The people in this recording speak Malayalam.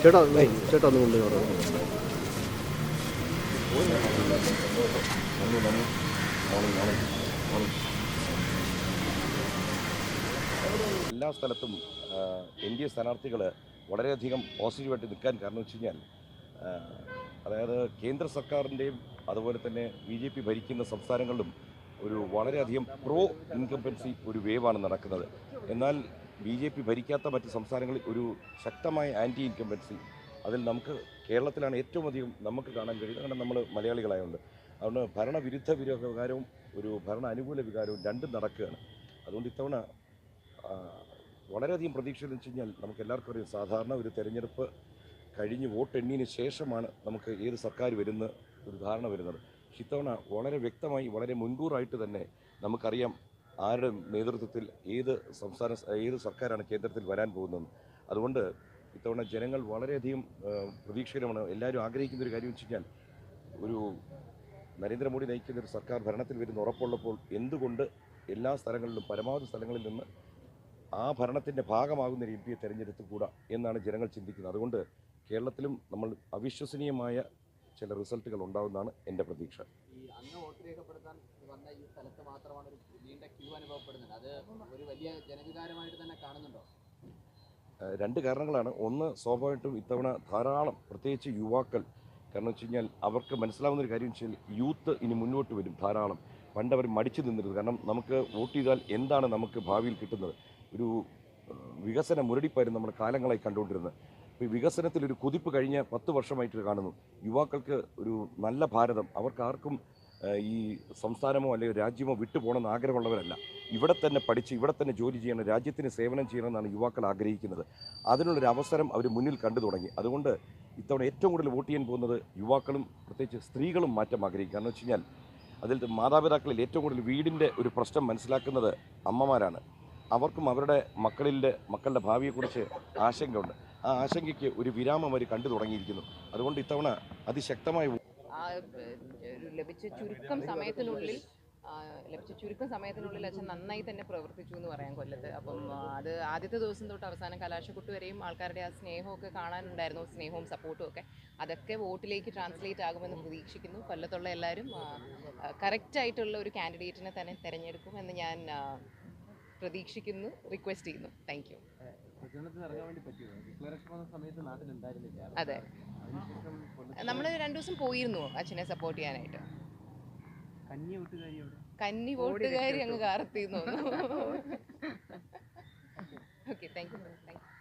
ചേട്ടാ ചേട്ടാ ഒന്ന് കൊണ്ട് പറഞ്ഞു എല്ലാ സ്ഥലത്തും എൻ ഡി എ സ്ഥാനാർത്ഥികൾ വളരെയധികം പോസിറ്റീവായിട്ട് നിൽക്കാൻ കാരണം വെച്ച് കഴിഞ്ഞാൽ അതായത് കേന്ദ്ര സർക്കാരിന്റെയും അതുപോലെ തന്നെ ബി ജെ പി ഭരിക്കുന്ന സംസ്ഥാനങ്ങളിലും ഒരു വളരെയധികം പ്രോ ഇൻകംപൻസി ഒരു വേവാണ് നടക്കുന്നത്. എന്നാൽ ബി ജെ പി ഭരിക്കാത്ത മറ്റ് സംസ്ഥാനങ്ങളിൽ ഒരു ശക്തമായ ആന്റി ഇൻകംപൻസി അതിൽ നമുക്ക് കേരളത്തിലാണ് ഏറ്റവും അധികം നമുക്ക് കാണാൻ കഴിയുന്നത്. കാരണം നമ്മൾ മലയാളികളായതുകൊണ്ട് അതുകൊണ്ട് ഭരണവിരുദ്ധ വികാരവും ഒരു ഭരണ അനുകൂല വികാരവും രണ്ടും നടക്കുകയാണ്. അതുകൊണ്ട് ഇത്തവണ വളരെയധികം പ്രതീക്ഷ എന്ന് വെച്ച് കഴിഞ്ഞാൽ നമുക്ക് എല്ലാവർക്കും അറിയാം സാധാരണ ഒരു തെരഞ്ഞെടുപ്പ് കഴിഞ്ഞ് വോട്ടെണ്ണിയതിന് ശേഷമാണ് നമുക്ക് ഏത് സർക്കാർ വരുന്ന ഒരു ധാരണ വരുന്നത്. ഇത്തവണ വളരെ വ്യക്തമായി വളരെ മുൻകൂറായിട്ട് തന്നെ നമുക്കറിയാം ആരുടെ നേതൃത്വത്തിൽ ഏത് സംസ്ഥാന ഏത് സർക്കാരാണ് കേന്ദ്രത്തിൽ വരാൻ പോകുന്നത്. അതുകൊണ്ട് ഇത്തവണ ജനങ്ങൾ വളരെയധികം പ്രതീക്ഷയിലാണ് എല്ലാവരും ആഗ്രഹിക്കുന്ന ഒരു കാര്യം വെച്ച് ഒരു നരേന്ദ്രമോദി നയിക്കുന്ന ഒരു സർക്കാർ ഭരണത്തിൽ വരുന്ന ഉറപ്പുള്ളപ്പോൾ എന്തുകൊണ്ട് എല്ലാ സ്ഥലങ്ങളിലും പരമാവധി സ്ഥലങ്ങളിൽ നിന്ന് ആ ഭരണത്തിന്റെ ഭാഗമാകുന്ന ഒരു എം പിയെ തിരഞ്ഞെടുത്തുകൂടാ എന്നാണ് ജനങ്ങൾ ചിന്തിക്കുന്നത്. അതുകൊണ്ട് കേരളത്തിലും നമ്മൾ അവിശ്വസനീയമായ ചില റിസൾട്ടുകൾ ഉണ്ടാവുമെന്നാണ് എന്റെ പ്രതീക്ഷ. ഈ അന്ന് വോട്ട് രേഖപ്പെടുത്താൻ വന്ന ഈ സ്ഥലത്ത് മാത്രമാണ് ഒരു നീണ്ട ക്യൂ അനുഭവപ്പെടുന്നത്. അത് ഒരു വലിയ ജനവികാരമായിട്ട് തന്നെ കാണുന്നുണ്ടോ? രണ്ട് കാരണങ്ങളാണ്. ഒന്ന് സ്വാഭാവികമായിട്ടും ഇത്തവണ ധാരാളം പ്രത്യേകിച്ച് യുവാക്കൾ കാരണം വെച്ച് കഴിഞ്ഞാൽ അവർക്ക് മനസ്സിലാവുന്ന ഒരു കാര്യം വെച്ചാൽ യൂത്ത് ഇനി മുന്നോട്ട് വരും ധാരാളം. പണ്ട് അവർ മടിച്ചു നിന്നിരുന്നു കാരണം നമുക്ക് വോട്ട് ചെയ്താൽ എന്താണ് നമുക്ക് ഭാവിയിൽ കിട്ടുന്നത്? ഒരു വികസന മുരടിപ്പായിരുന്നു നമ്മുടെ കാലങ്ങളായി കണ്ടുകൊണ്ടിരുന്നത്. വികസനത്തിൽ ഒരു കുതിപ്പ് കഴിഞ്ഞ പത്ത് വർഷമായിട്ട് കാണുന്നു. യുവാക്കൾക്ക് ഒരു നല്ല ഭാരതം. അവർക്ക് ആർക്കും ഈ സംസ്ഥാനമോ അല്ലെങ്കിൽ രാജ്യമോ വിട്ടുപോകണമെന്ന് ആഗ്രഹമുള്ളവരല്ല. ഇവിടെ തന്നെ പഠിച്ച് ഇവിടെ തന്നെ ജോലി ചെയ്യണം രാജ്യത്തിന് സേവനം ചെയ്യണമെന്നാണ് യുവാക്കൾ ആഗ്രഹിക്കുന്നത്. അതിനുള്ളൊരു അവസരം അവർ മുന്നിൽ കണ്ടു തുടങ്ങി. അതുകൊണ്ട് ഇത്തവണ ഏറ്റവും കൂടുതൽ വോട്ട് ചെയ്യാൻ പോകുന്നത് യുവാക്കളും പ്രത്യേകിച്ച് സ്ത്രീകളും മാറ്റം ആഗ്രഹിക്കുക കാരണം വെച്ച് കഴിഞ്ഞാൽ അതിൽ മാതാപിതാക്കളിൽ ഏറ്റവും കൂടുതൽ വീടിന്റെ ഒരു പ്രശ്നം മനസ്സിലാക്കുന്നത് അമ്മമാരാണ്. അവർക്കും അവരുടെ മക്കളിലെ മക്കളുടെ ഭാവിയെക്കുറിച്ച് ആശങ്കയുണ്ട്. ആ ആശങ്കയ്ക്ക് ഒരു വിരാമം അവർ കണ്ടു തുടങ്ങിയിരിക്കുന്നു. അതുകൊണ്ട് ഇത്തവണ അതിശക്തമായി ലഭിച്ച ചുരുക്കം സമയത്തിനുള്ളിൽ ലഭിച്ച ചുരുക്കം സമയത്തിനുള്ളിൽ അച്ഛൻ നന്നായി തന്നെ പ്രവർത്തിച്ചു എന്ന് പറയാം കൊല്ലത്ത്. അപ്പം അത് ആദ്യത്തെ ദിവസം തൊട്ട് അവസാനം കലാശക്കുട്ട് വരെയും ആൾക്കാരുടെ ആ സ്നേഹമൊക്കെ കാണാനുണ്ടായിരുന്നു സ്നേഹവും സപ്പോർട്ടും ഒക്കെ. അതൊക്കെ വോട്ടിലേക്ക് ട്രാൻസ്ലേറ്റ് ആകുമെന്ന് പ്രതീക്ഷിക്കുന്നു. കൊല്ലത്തുള്ള എല്ലാവരും കറക്റ്റായിട്ടുള്ള ഒരു കാൻഡിഡേറ്റിനെ തന്നെ തിരഞ്ഞെടുക്കും എന്ന് ഞാൻ പ്രതീക്ഷിക്കുന്നു റിക്വസ്റ്റ് ചെയ്യുന്നു. താങ്ക് യു അതെ. നമ്മൾ രണ്ടു ദിവസം പോയിരുന്നു അച്ഛനെ സപ്പോർട്ട് ചെയ്യാനായിട്ട്. കന്നി വോട്ടുകാരി അങ്ങ് കാർത്തിന്നു okay thank you thank you